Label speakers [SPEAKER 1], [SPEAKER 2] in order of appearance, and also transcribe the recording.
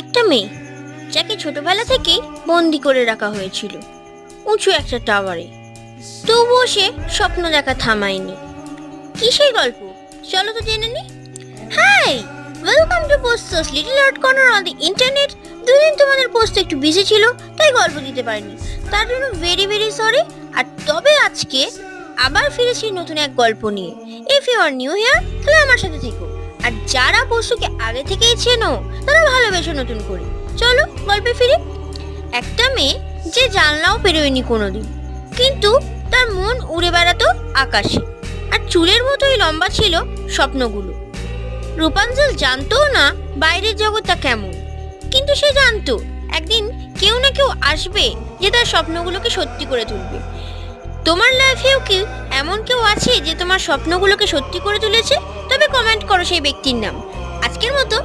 [SPEAKER 1] একটা মেয়ে, যাকে ছোটবেলা থেকেই বন্দি করে রাখা হয়েছিল, উঁচু একটা টাওয়ারে। তবুও সে স্বপ্ন দেখা থামায়নি। কি সেই গল্প? চলো তো জেনে নি। Hi welcome to posts little art corner on the internet দুদিন তোমাদের পোস্ট একটু বিজি ছিল, তাই গল্প দিতে পারিনি। তার জন্য ভেরি ভেরি সরি আর তবে আজকে আবার ফিরেছি নতুন এক গল্প নিয়ে। If you are new here তাহলে আমার সাথে থেকো। আর যারা পশুকে আগে থেকেই চেনো, তারা ভালোবেসে নতুন করে। চলো, গল্পে ফিরি। একটা মেয়ে, যে জানলাও পেরোয়নি কোনোদিন, কিন্তু তার মন উড়ে বেড়াতো আকাশে, আর চুলের মতোই লম্বা ছিল স্বপ্নগুলো। রূপাঞ্জল জানতো না বাইরের জগৎটা কেমন, কিন্তু সে জানতো, একদিন কেউ না কেউ আসবে যে তার স্বপ্নগুলোকে সত্যি করে তুলবে। তোমার লাইফেও কি এমন কেউ আছে যে তোমার স্বপ্নগুলোকে সত্যি করে তুলেছে? কমেন্ট করো সেই ব্যক্তির নাম। আজকের মতো